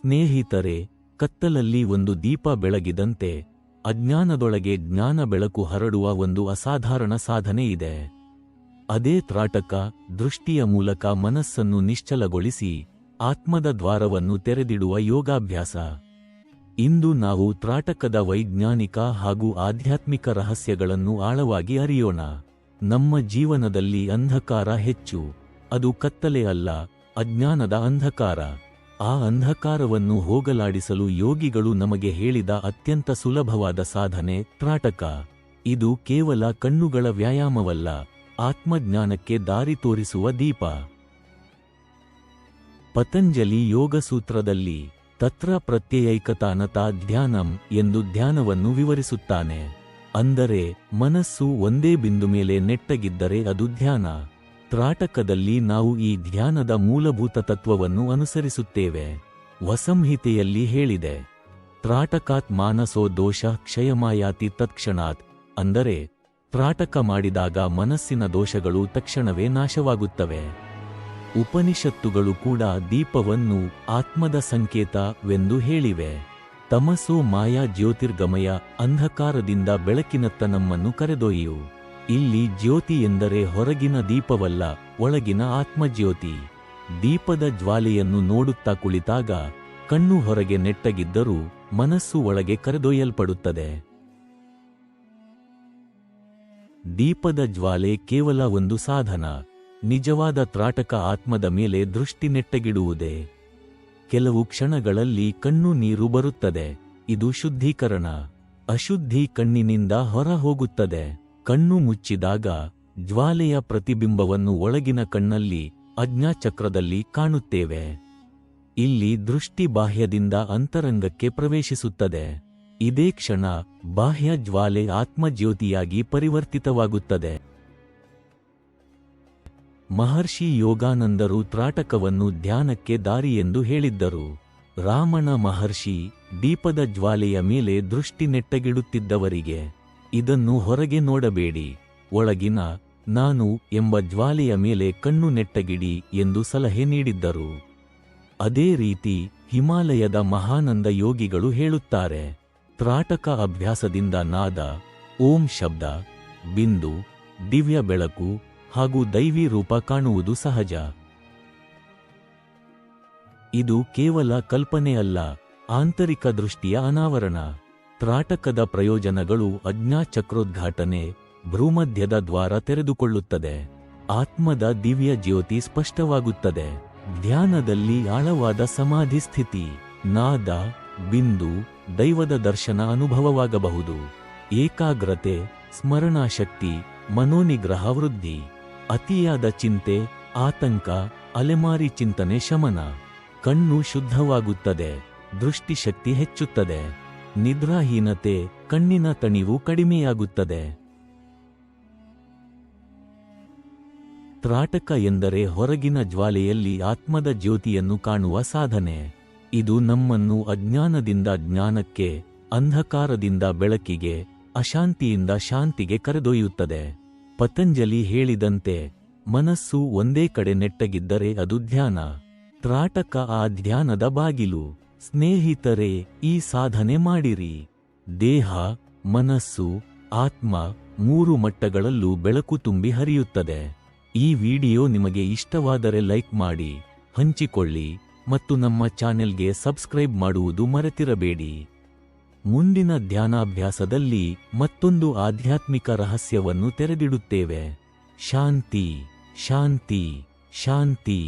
ಸ್ನೇಹಿತರೆ, ಕತ್ತಲಲ್ಲಿ ಒಂದು ದೀಪ ಬೆಳಗಿದಂತೆ ಅಜ್ಞಾನದೊಳಗೆ ಜ್ಞಾನ ಬೆಳಕು ಹರಡುವ ಒಂದು ಅಸಾಧಾರಣ ಸಾಧನೆ ಇದೆ. ಅದೇ ತ್ರಾಟಕ ದೃಷ್ಟಿಯ ಮೂಲಕ ಮನಸ್ಸನ್ನು ನಿಶ್ಚಲಗೊಳಿಸಿ ಆತ್ಮದ ದ್ವಾರವನ್ನು ತೆರೆದಿಡುವ ಯೋಗಾಭ್ಯಾಸ. ಇಂದು ನಾವು ತ್ರಾಟಕದ ವೈಜ್ಞಾನಿಕ ಹಾಗೂ ಆಧ್ಯಾತ್ಮಿಕ ರಹಸ್ಯಗಳನ್ನು ಆಳವಾಗಿ ಅರಿಯೋಣ. ನಮ್ಮ ಜೀವನದಲ್ಲಿ ಅಂಧಕಾರ ಹೆಚ್ಚು. ಅದು ಕತ್ತಲೆ ಅಲ್ಲ, ಅಜ್ಞಾನದ ಅಂಧಕಾರ. ಆ ಅಂಧಕಾರವನ್ನು ಹೋಗಲಾಡಿಸಲು ಯೋಗಿಗಳು ನಮಗೆ ಹೇಳಿದ ಅತ್ಯಂತ ಸುಲಭವಾದ ಸಾಧನೆ ತ್ರಾಟಕ. ಇದು ಕೇವಲ ಕಣ್ಣುಗಳ ವ್ಯಾಯಾಮವಲ್ಲ, ಆತ್ಮಜ್ಞಾನಕ್ಕೆ ದಾರಿ ತೋರಿಸುವ ದೀಪ. ಪತಂಜಲಿ ಯೋಗಸೂತ್ರದಲ್ಲಿ ತತ್ರ ಪ್ರತ್ಯಯೈಕತಾನತಾ ಧ್ಯಾನಂ ಎಂದು ಧ್ಯಾನವನ್ನು ವಿವರಿಸುತ್ತಾನೆ. ಅಂದರೆ, ಮನಸ್ಸು ಒಂದೇ ಬಿಂದು ಮೇಲೆ ನೆಟ್ಟಗಿದ್ದರೆ ಅದು ಧ್ಯಾನ. ತ್ರಾಟಕದಲ್ಲಿ ನಾವು ಈ ಧ್ಯಾನದ ಮೂಲಭೂತ ತತ್ವವನ್ನು ಅನುಸರಿಸುತ್ತೇವೆ. ವಸಂಹಿತೆಯಲ್ಲಿ ಹೇಳಿದೆ ತ್ರಾಟಕಾತ್ ಮಾನಸೋ ದೋಷ ಕ್ಷಯಮಾಯಾತಿ ತತ್ಕ್ಷಣಾತ್. ಅಂದರೆ, ತ್ರಾಟಕ ಮಾಡಿದಾಗ ಮನಸ್ಸಿನ ದೋಷಗಳು ತಕ್ಷಣವೇ ನಾಶವಾಗುತ್ತವೆ. ಉಪನಿಷತ್ತುಗಳು ಕೂಡ ದೀಪವನ್ನು ಆತ್ಮದ ಸಂಕೇತವೆಂದು ಹೇಳಿವೆ. ತಮಸೋ ಮಾಯಾ ಜ್ಯೋತಿರ್ಗಮಯ ಅಂಧಕಾರದಿಂದ ಬೆಳಕಿನತ್ತ ನಮ್ಮನ್ನು ಕರೆದೊಯ್ಯು. ಇಲ್ಲಿ ಜ್ಯೋತಿ ಎಂದರೆ ಹೊರಗಿನ ದೀಪವಲ್ಲ, ಒಳಗಿನ ಆತ್ಮಜ್ಯೋತಿ. ದೀಪದ ಜ್ವಾಲೆಯನ್ನು ನೋಡುತ್ತಾ ಕುಳಿತಾಗ ಕಣ್ಣು ಹೊರಗೆ ನೆಟ್ಟಗಿದ್ದರೂ ಮನಸ್ಸು ಒಳಗೆ ಕರೆದೊಯ್ಯಲ್ಪಡುತ್ತದೆ. ದೀಪದ ಜ್ವಾಲೆ ಕೇವಲ ಒಂದು ಸಾಧನ, ನಿಜವಾದ ತ್ರಾಟಕ ಆತ್ಮದ ಮೇಲೆ ದೃಷ್ಟಿ ನೆಟ್ಟಗಿಡುವುದೇ. ಕೆಲವು ಕ್ಷಣಗಳಲ್ಲಿ ಕಣ್ಣು ನೀರು ಬರುತ್ತದೆ, ಇದು ಶುದ್ಧೀಕರಣ, ಅಶುದ್ಧಿ ಕಣ್ಣಿನಿಂದ ಹೊರ ಹೋಗುತ್ತದೆ ಕಣ್ಣು ಮುಚ್ಚಿದಾಗ ಜ್ವಾಲೆಯ ಪ್ರತಿಬಿಂಬವನ್ನು ಒಳಗಿನ ಕಣ್ಣಲ್ಲಿ ಅಜ್ಞಾಚಕ್ರದಲ್ಲಿ ಕಾಣುತ್ತೇವೆ. ಇಲ್ಲಿ ದೃಷ್ಟಿ ಬಾಹ್ಯದಿಂದ ಅಂತರಂಗಕ್ಕೆ ಪ್ರವೇಶಿಸುತ್ತದೆ. ಇದೇ ಕ್ಷಣ ಬಾಹ್ಯ ಜ್ವಾಲೆ ಆತ್ಮಜ್ಯೋತಿಯಾಗಿ ಪರಿವರ್ತಿತವಾಗುತ್ತದೆ. ಮಹರ್ಷಿ ಯೋಗಾನಂದರು ತ್ರಾಟಕವನ್ನು ಧ್ಯಾನಕ್ಕೆ ದಾರಿ ಎಂದು ಹೇಳಿದ್ದರು. ರಾಮಣ ಮಹರ್ಷಿ ದೀಪದ ಜ್ವಾಲೆಯ ಮೇಲೆ ದೃಷ್ಟಿ ನೆಟ್ಟಗಿಡುತ್ತಿದ್ದವರಿಗೆ ಇದನ್ನು ಹೊರಗೆ ನೋಡಬೇಡಿ, ಒಳಗಿನ ನಾನು ಎಂಬ ಜ್ವಾಲೆಯ ಮೇಲೆ ಕಣ್ಣು ನೆಟ್ಟಗಿಡಿ ಎಂದು ಸಲಹೆ ನೀಡಿದ್ದರು. ಅದೇ ರೀತಿ ಹಿಮಾಲಯದ ಮಹಾನಂದ ಯೋಗಿಗಳು ಹೇಳುತ್ತಾರೆ, ತ್ರಾಟಕ ಅಭ್ಯಾಸದಿಂದ ನಾದ, ಓಂ ಶಬ್ದ, ಬಿಂದು, ದಿವ್ಯ ಬೆಳಕು ಹಾಗೂ ದೈವಿ ರೂಪ ಕಾಣುವುದು ಸಹಜ. ಇದು ಕೇವಲ ಕಲ್ಪನೆಯಲ್ಲ ಆಂತರಿಕ ದೃಷ್ಟಿಯ ಅನಾವರಣ. ತ್ರಾಟಕದ ಪ್ರಯೋಜನಗಳು ಅಜ್ಞಾಚಕ್ರೋದ್ಘಾಟನೆ ಭ್ರೂಮಧ್ಯದ ದ್ವಾರ ತೆರೆದುಕೊಳ್ಳುತ್ತದೆ. ಆತ್ಮದ ದಿವ್ಯ ಜ್ಯೋತಿ ಸ್ಪಷ್ಟವಾಗುತ್ತದೆ. ಧ್ಯಾನದಲ್ಲಿ ಆಳವಾದ ಸಮಾಧಿ ಸ್ಥಿತಿ, ನಾದ, ಬಿಂದು, ದೈವದ ದರ್ಶನ ಅನುಭವವಾಗಬಹುದು. ಏಕಾಗ್ರತೆ, ಸ್ಮರಣಾಶಕ್ತಿ, ಮನೋನಿಗ್ರಹ ವೃದ್ಧಿ, ಅತಿಯಾದ ಚಿಂತೆ, ಆತಂಕ, ಅಲೆಮಾರಿ ಚಿಂತನೆ ಶಮನ, ಕಣ್ಣು ಶುದ್ಧವಾಗುತ್ತದೆ, ದೃಷ್ಟಿಶಕ್ತಿ ಹೆಚ್ಚುತ್ತದೆ. ನಿದ್ರಾಹೀನತೆ ಕಣ್ಣಿನ ತಣಿವು ಕಡಿಮೆಯಾಗುತ್ತದೆ. ತ್ರಾಟಕ ಎಂದರೆ ಹೊರಗಿನ ಜ್ವಾಲೆಯಲ್ಲಿ ಆತ್ಮದ ಜ್ಯೋತಿಯನ್ನು ಕಾಣುವ ಸಾಧನೆ. ಇದು ನಮ್ಮನ್ನು ಅಜ್ಞಾನದಿಂದ ಜ್ಞಾನಕ್ಕೆ, ಅಂಧಕಾರದಿಂದ ಬೆಳಕಿಗೆ, ಅಶಾಂತಿಯಿಂದ ಶಾಂತಿಗೆ ಕರೆದೊಯ್ಯುತ್ತದೆ. ಪತಂಜಲಿ ಹೇಳಿದಂತೆ, ಮನಸ್ಸು ಒಂದೇ ಕಡೆ ನೆಟ್ಟಗಿದ್ದರೆ ಅದು ಧ್ಯಾನ. ತ್ರಾಟಕ ಆ ಧ್ಯಾನದ ಬಾಗಿಲು. ಸ್ನೇಹಿತರೆ, ಈ ಸಾಧನೆ ಮಾಡಿರಿ. ದೇಹ, ಮನಸ್ಸು, ಆತ್ಮ ಮೂರು ಮಟ್ಟಗಳಲ್ಲೂ ಬೆಳಕು ತುಂಬಿ ಹರಿಯುತ್ತದೆ. ಈ ವಿಡಿಯೋ ನಿಮಗೆ ಇಷ್ಟವಾದರೆ ಲೈಕ್ ಮಾಡಿ, ಹಂಚಿಕೊಳ್ಳಿ ಮತ್ತು ನಮ್ಮ ಚಾನೆಲ್ಗೆ ಸಬ್ಸ್ಕ್ರೈಬ್ ಮಾಡುವುದು ಮರೆತಿರಬೇಡಿ. ಮುಂದಿನ ಧ್ಯಾನಾಭ್ಯಾಸದಲ್ಲಿ ಮತ್ತೊಂದು ಆಧ್ಯಾತ್ಮಿಕ ರಹಸ್ಯವನ್ನು ತೆರೆದಿಡುತ್ತೇವೆ. ಶಾಂತಿ ಶಾಂತಿ ಶಾಂತಿ.